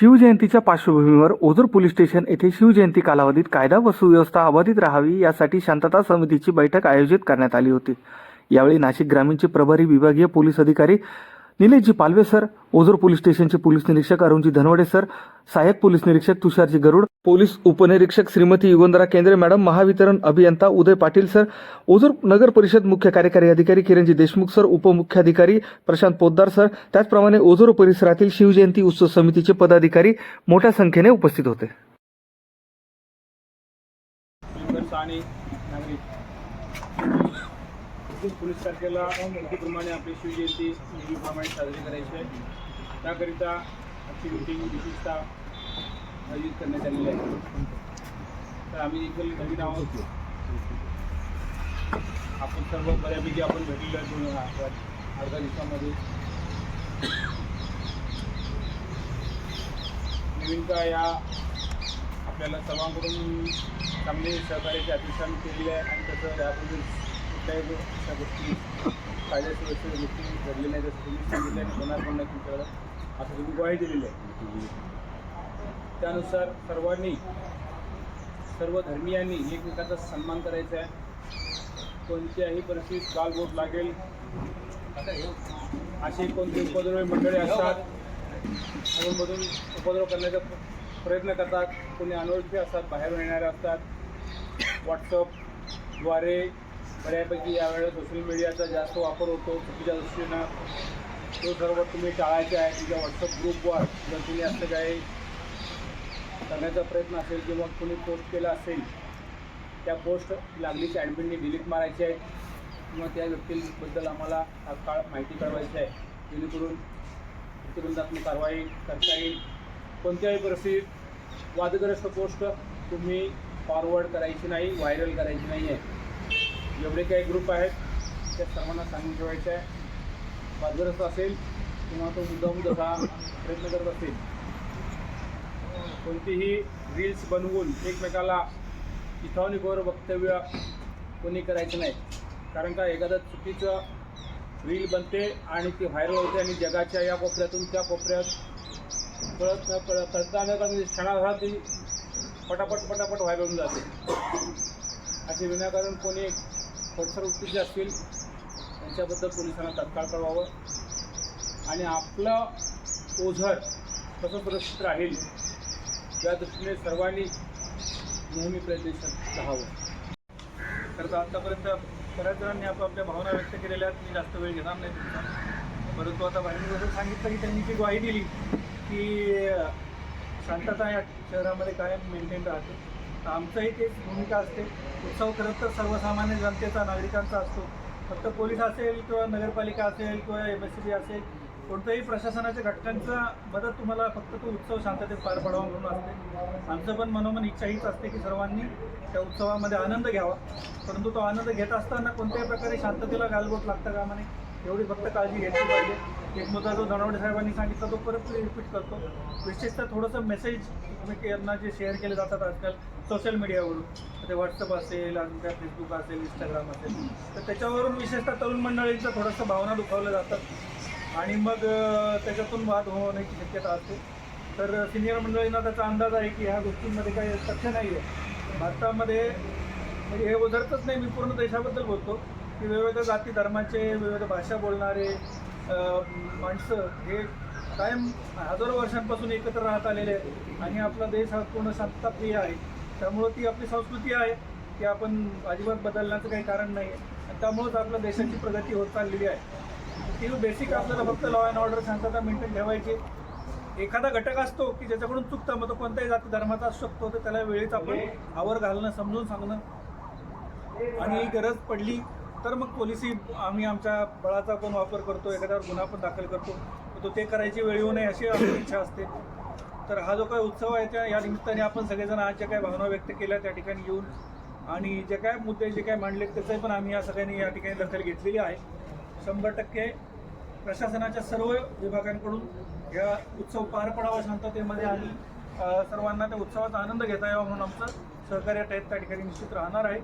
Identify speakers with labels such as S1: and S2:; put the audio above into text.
S1: शिवजयंतीच्या पार्श्वभूमीवर Ozar police station येथे शिवजयंती कालावधीत कायदा व सुव्यवस्था अबाधित राहावी यासाठी शांतता समितीची बैठक आयोजित करण्यात आली होती. यावेळी नाशिक ग्रामीणचे प्रभारी विभागीय पोलीस अधिकारी निलेशजी पालवे सर. ओझर पोलीस स्टेशनचे पोलीस निरीक्षक अरुणजी धनवडे सर. सहाय्यक पोलीस निरीक्षक तुषारजी गरुड पोलीस उपनिरीक्षक श्रीमती युगंधरा केंद्रे मॅडम महावितरण अभियंता उदय पाटील सर. ओझर नगर परिषद मुख्य कार्यकारी अधिकारी किरणजी देशमुख सर. उपमुख्याधिकारी प्रशांत पोद्दार सर. त्याचप्रमाणे ओझर परिसरातील शिवजयंती उत्सव समितीचे पदाधिकारी मोठ्या संख्येने उपस्थित होते.
S2: आणि एकतीस पोलीस तारखेला प्रमाणे आपली शिवजयंती नेहमीप्रमाणे साजरी करायची आहे. त्याकरिता आजची मिटिंग विशेषतः आयोजित करण्यात आलेली आहे. तर आम्ही देखील नवीन आहोत. आपण सर्व बऱ्यापैकी आपण भेटलेलो आहे दोन अर्धा दिवसामध्ये. नवीन का या आपल्याला सर्वांकडून चांगले सहकार्याची अपेक्षा केलेली आहे आणि तसं यापूर्वी कुठल्याही अशा गोष्टी कायदा गोष्टी घडलेल्या नाही जसं तुम्ही सांगितलं आणि होणार पण नाही तुमच्याकडं. असं तुम्ही ग्वाही दिलेली आहे. त्यानुसार सर्वांनी सर्व धर्मियांनी एकमेकांचा सन्मान करायचा आहे. कोणत्याही परिस्थितीत गालबोट लागेल. अशी कोणती उपद्रवी मंडळी असतात अधूनमधून उपद्रव करण्याचा प्रयत्न करतात. कोणी अनोळखी असतात बाहेरून येणारे असतात. व्हॉट्सअपद्वारे बऱ्यापैकी यावेळेस सोशल मीडियाचा जास्त वापर होतो. चुकीच्या दृष्टीनं तो सर्व तुम्ही टाळायचा आहे. तुमच्या व्हॉट्सअप ग्रुपवर जर तुम्ही असं काही करण्याचा प्रयत्न असेल किंवा कोणी पोस्ट केला असेल त्या पोस्ट लागलीच ॲडमिनने डिलीट मारायची आहे. किंवा त्या व्यक्तीबद्दल आम्हाला तात्काळ माहिती कळवायची आहे. जेणेकरून प्रतिबंधात्मक कारवाई करता येईल. कोणत्याही परिस्थितीत वादग्रस्त पोस्ट तुम्ही फॉरवर्ड करायची नाही व्हायरल करायची नाही आहे जेवढे काही ग्रुप आहेत त्या सर्वांना सांगून ठेवायचं आहे. वादग्रस्त असेल किंवा तो मुद्दाम तसा प्रयत्न करत असेल कोणतीही रील्स बनवून एकमेकाला इथॉनिकवर वक्तव्य कोणी करायचं नाही. कारण का एखादं चुकीचं रील बनते आणि ती व्हायरल होते आणि जगाच्या या कोपऱ्यातून त्या कोपऱ्यात कळत न कळत कळता न करता म्हणजे क्षणार्धात ती पटापट पटापट व्हायरल होऊन जाते. असे विनाकारण कोणी खोडसर वृत्तीचे असतील त्यांच्याबद्दल पोलिसांना तत्काळ कळवावं. आणि आपलं ओझर कसं सुरक्षित राहील या दृष्टीने सर्वांनी नेहमी प्रयत्नशील राहावं. तर आतापर्यंत बऱ्याच जणांनी आपापल्या भावना व्यक्त केलेल्या आहेत. मी जास्त वेळ घेणार नाही तुमचा. परंतु आता बाहेर जसं सांगितलं की त्यांनी जी ग्वाही दिली की शांतता या शहरामध्ये कायम मेंटेन राहते. तर आमचंही तेच भूमिका असते. उत्सव खरं तर सर्वसामान्य जनतेचा नागरिकांचा असतो. फक्त पोलीस असेल किंवा नगरपालिका असेल किंवा एम एस सी बी असेल कोणत्याही प्रशासनाच्या घटकांचा मदत तुम्हाला फक्त तो उत्सव शांततेत पार पडावा म्हणून असते. आमचं पण मनोमन इच्छा हीच असते की सर्वांनी त्या उत्सवामध्ये आनंद घ्यावा. परंतु तो आनंद घेत असताना कोणत्याही प्रकारे शांततेला गालबोट लागता कामा नये एवढी फक्त काळजी घेतली पाहिजे. एक मुद्दा जो धनवडे साहेबांनी सांगितला तो परत रिपीट करतो. विशेषतः थोडंसं मेसेज यांना जे शेअर केले जातात आजकाल सोशल मीडियावरून ते व्हॉट्सअप असेल अजून काय फेसबुक असेल इंस्टाग्राम असेल तर त्याच्यावरून विशेषतः तरुण मंडळींचं थोडंसं भावना दुखावल्या जातात. आणि मग त्याच्यातून वाद होण्याची शक्यता असते. तर सिनियर मंडळींना त्याचा अंदाज आहे की ह्या गोष्टींमध्ये काही तथ्य नाही आहे भारतामध्ये म्हणजे हे उधरतच नाही मी पूर्ण देशाबद्दल बोलतो की वेगवेगळ्या जाती धर्माचे विविध भाषा बोलणारे माणसं हे कायम हजारो वर्षांपासून एकत्र राहत आलेले आहेत. आणि आपला देश हा पूर्ण शांतताप्रिय आहे. त्यामुळं ती आपली संस्कृती आहे. की आपण अजिबात बदलण्याचं काही कारण नाही. आहे त्यामुळंच आपल्या देशाची प्रगती होत चाललेली आहे. ती बेसिक आपल्याला फक्त लॉ अँड ऑर्डर शांतता मेंटेन ठेवायची. एखादा घटक असतो की ज्याच्याकडून चुकतं मग तो कोणत्याही जाती धर्माचा असू शकतो तर त्याला वेळेत आपण आवर घालणं समजून सांगणं. आणि गरज पडली तर मग पोलिसी आम्ही आमच्या बळाचा पण वापर करतो एखाद्यावर गुन्हा पण दाखल करतो. तर तो ते करायची वेळ येऊ नये अशी आमची इच्छा असते. तर हा जो काही उत्सव आहे त्या या निमित्ताने आपण सगळेजण आज ज्या काही भावना व्यक्त केल्या त्या ठिकाणी येऊन आणि जे काय मुद्दे जे काय मांडले त्याचे पण आम्ही या सगळ्यांनी या ठिकाणी दखल घेतलेली आहे. शंभर टक्के प्रशासनाच्या सर्व विभागांकडून या उत्सव पार पडावा शांततेमध्ये आणि सर्वांना त्या उत्सवाचा आनंद घेता यावा म्हणून आमचं सहकार्य त्या ठिकाणी निश्चित राहणार आहे.